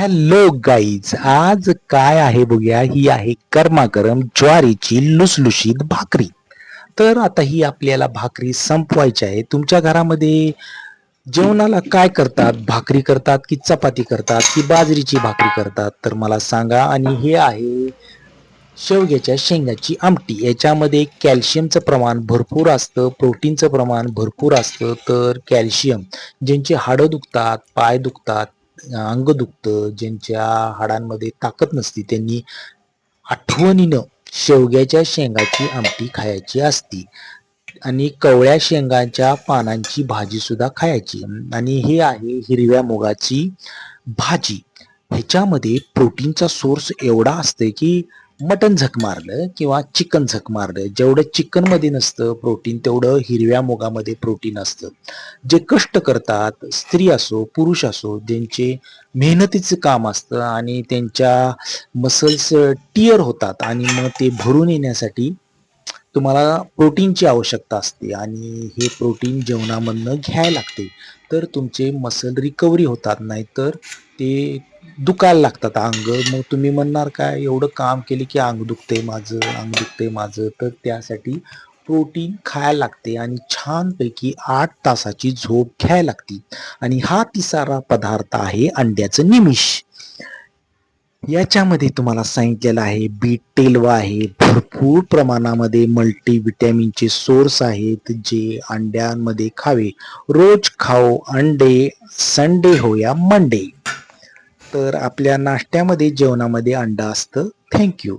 Hello guys आज काय आहे बघूया ही आहे कर्माकरम ज्वारीची लुसलुशीत भाकरी. तर आता ही आपल्याला भाकरी संपवायची आहे. तुमच्या घरामध्ये जेवणाला काय करतात? भाकरी करतात की चपाती करतात की बाजरीची भाकरी करतात? तर मला सांगा. आणि हे आहे शेवग्याच्या शेंगाची आमटी. याच्यामध्ये कॅल्शियमचं प्रमाण भरपूर असतं प्रोटीनचं प्रमाण भरपूर असतं. तर कॅल्शियम ज्यांची हाडं दुखतात पाय दुखतात अंग दुखतं ज्यांच्या हाडांमध्ये ताकद नसती त्यांनी आठवणीनं शेवग्याच्या शेंगाची आमटी खायची असती आणि कवळ्या शेंगाच्या पानांची भाजी सुद्धा खायची. आणि हे आहे हिरव्या मुगाची भाजी. ह्याच्यामध्ये प्रोटीनचा सोर्स एवढा असते की मटन झक मारलं किंवा चिकन झक मारलं जेवढं चिकनमध्ये नसतं प्रोटीन तेवढं हिरव्या मुगामध्ये प्रोटीन असतं. जे कष्ट करतात स्त्री असो पुरुष असो ज्यांचे मेहनतीचं काम असतं आणि त्यांच्या मसल्स टिअर होतात आणि मग ते भरून येण्यासाठी तुम्हाला प्रोटीनची आवश्यकता असते आणि हे प्रोटीन जेवणामधनं घ्यायला लागते. तर तुमचे मसल रिकव्हरी होतात नाहीतर ते दुखायला लागतात अंग. मग तुम्ही म्हणणार काय एवढं काम केले की अंग दुखते माझं अंग दुखते माझं. तर त्यासाठी प्रोटीन खायला लागते आणि छानपैकी आठ तासाची झोप घ्यायला लागते. आणि हा तिसरा पदार्थ आहे अंड्याचं निमिष. याच्यामध्ये तुम्हाला सांगितलेलं आहे बीट टेलवा आहे. भरपूर प्रमाणामध्ये मल्टीविटॅमिनचे सोर्स आहेत जे अंड्यांमध्ये खावे. रोज खाओ अंडे संडे हो या मंडे. तर आपल्या नाश्त्यामध्ये जेवणामध्ये अंडा असतं. थँक्यू